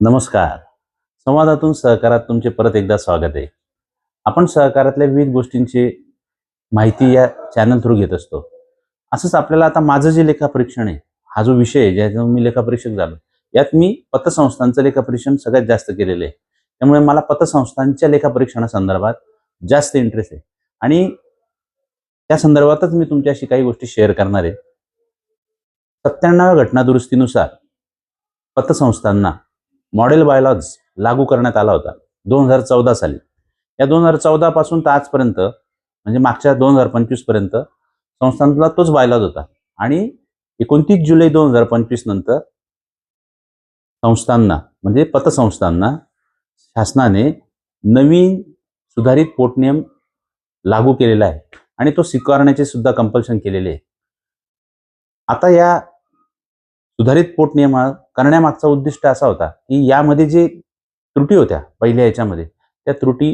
नमस्कार. संवादातून सहकारात तुमचे परत एकदा स्वागत आहे. आपण सहकारातल्या विविध गोष्टींची माहिती या चॅनल थ्रू घेत असतो. असंच आपल्याला आता माझं जे लेखापरीक्षण आहे हा जो विषय आहे ज्याच्यावर मी लेखापरीक्षक झालो यात मी पतसंस्थांचं लेखापरीक्षण सगळ्यात जास्त केलेलं आहे. त्यामुळे मला पतसंस्थांच्या लेखापरीक्षणासंदर्भात जास्त इंटरेस्ट आहे. आणि त्या संदर्भातच मी तुमच्याशी काही गोष्टी शेअर करणार आहे. सत्त्याण्णव्या घटना दुरुस्तीनुसार पतसंस्थांना मॉडेल बायलॉज लागू करण्यात आला होता दोन हजार चौदा साली. या दोन हजार चौदा पासून तर आजपर्यंत म्हणजे मागच्या दोन हजार पंचवीसपर्यंत संस्थांतला तोच बायलॉज होता. आणि एकोणतीस जुलै दोन हजार पंचवीस नंतर संस्थांना म्हणजे पतसंस्थांना शासनाने नवीन सुधारित पोटनियम लागू केलेला आहे आणि तो स्वीकारण्याचे सुद्धा कंपल्शन केलेले आहे. आता या सुधारित पोटनियमा करण्यामागचा उद्दिष्ट असा होता की यामध्ये जे त्रुटी होत्या पहिल्या याच्यामध्ये त्या त्रुटी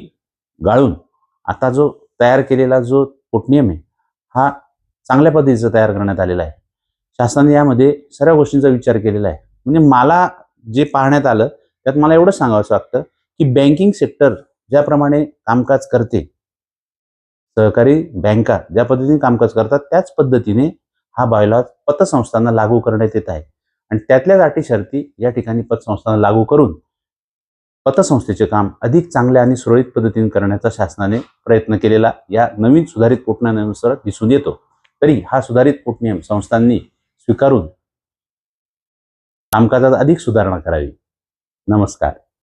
गाळून आता जो तयार केलेला जो पोटनियम आहे हा चांगल्या पद्धतीचा तयार करण्यात आलेला आहे. शासनाने यामध्ये सर्व गोष्टींचा विचार केलेला आहे. म्हणजे मला जे पाहण्यात आलं त्यात मला एवढं सांगावंसं वाटतं की बँकिंग सेक्टर ज्याप्रमाणे कामकाज करते सहकारी बँका ज्या पद्धतीने कामकाज करतात त्याच पद्धतीने हा बायलॉज पतसंस्थांना लागू करण्यात येत आहे. आणि त्यातल्याच अटी शर्ती या ठिकाणी पतसंस्थांना लागू करून पतसंस्थेचे काम अधिक चांगल्या आणि सुरळीत पद्धतीने करण्याचा शासनाने प्रयत्न केलेला या नवीन सुधारित पोटनियमानुसार दिसून येतो. तरी हा सुधारित पोटनियम संस्थांनी स्वीकारून कामकाजात अधिक सुधारणा करावी. नमस्कार.